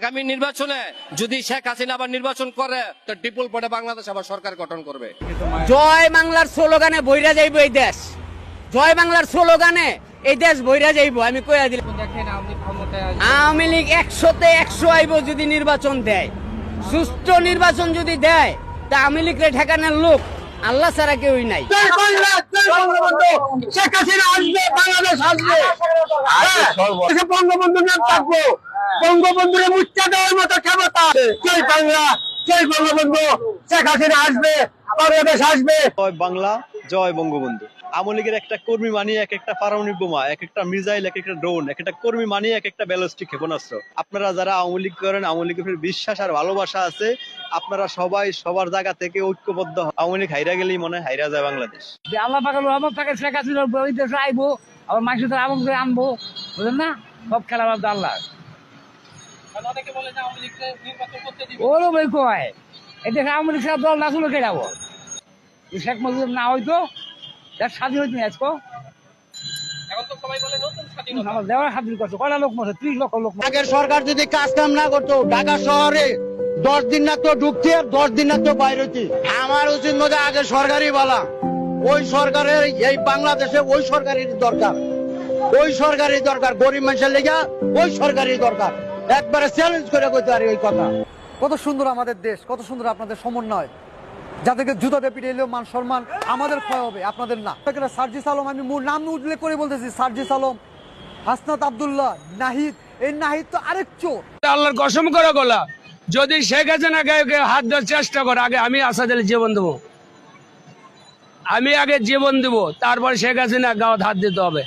আগামী নির্বাচনে যদি শেখ হাসিনা আবার নির্বাচন করে তো ডিপুল পরে বাংলাদেশ আবার সরকার গঠন করবে। জয় বাংলার স্লোগানে বইরা যাইব এই দেশ। জয় বাংলার স্লোগানে এই দেশ বইরা যাইব আমি কইয়া দিলাম। আওয়ামী লীগ একশোতে একশো আইব যদি নির্বাচন দেয়। সুষ্ঠু নির্বাচন যদি দেয় তা আওয়ামী লীগরে ঠেকানোর লোক আল্লাহ ছাড়া কেউই নাই। জয় বাংলা জয় বঙ্গবন্ধু। শেখ হাসিনা আসবে বাংলাদেশ আসবে। হ্যাঁ, দেশে বঙ্গবন্ধুর নাম থাকব। বঙ্গবন্ধুরে মুচ্ছা দেওয়ার মতো ক্ষমতা আছে। জয় বাংলা জয় বঙ্গবন্ধু। শেখ হাসিনা আসবে বাংলাদেশ আসবে। জয় বাংলা জয় বঙ্গবন্ধু। আওয়ামী লীগের একটা কর্মী মানিয়ে এক একটা পারমাণবিক বোমা এক একটা মিসাইল এক একটা ড্রোন এক একটা কর্মী মানিয়ে এক একটা ব্যালিস্টিক ক্ষেপণাস্ত্র। আপনারা যারা আওয়ামী লীগ করেন আওয়ামী লীগের বিশ্বাস আর ভালোবাসা আছে আপনারা সবাই সবার জায়গা থেকে ঐক্যবদ্ধ। আওয়ামী লীগ হাইরা গেলেই মনে হয় হাইরা যায় বাংলাদেশ। যে আল্লাহ পাকাল রহমত থাকে শেখ হাসিনা ওই দেশে আইবো আবার করে আনব বুঝলেন না? সব খেলা আল্লাহ। ওরও বই কয়। আওয়ামী লীগ দল না শেখ মুজিব না স্বাধীন হইতো আজকে। আগের সরকার যদি কাজ কাম না করতো ঢাকা শহরে দশ দিন না তো ঢুকছে দশ দিন না তো বাইরে। আমার উচিত মধ্যে আগে সরকারই বলা। ওই সরকারের এই বাংলাদেশে ওই সরকারের দরকার। ওই সরকারই দরকার গরিব মানুষের লেগা ওই সরকারই দরকার। একবারে চ্যালেঞ্জ করে কইতে পারি ওই কথা। কত সুন্দর আমাদের দেশ কত সুন্দর আপনাদের সমন্বয়। যাদেরকে জুতাতে পিটে এলেও মান সম্মান আমাদের ক্ষয় হবে আপনাদের না। সার্জিস আলম আমি মূল নাম উল্লেখ করে বলতেছি সার্জিস আলম হাসনাত আব্দুল্লাহ নাহিদ এই নাহিদ তো আরেক চোর। আল্লাহর কসম করে গোলা। যদি শেখ হাসিনা গায়ে হাত দেওয়ার চেষ্টা করে আগে আমি আসাদ আলী জীবন দেবো। আমি আগে জীবন দেবো তারপর শেখ হাসিনা গাওয়াত হাত দিতে হবে।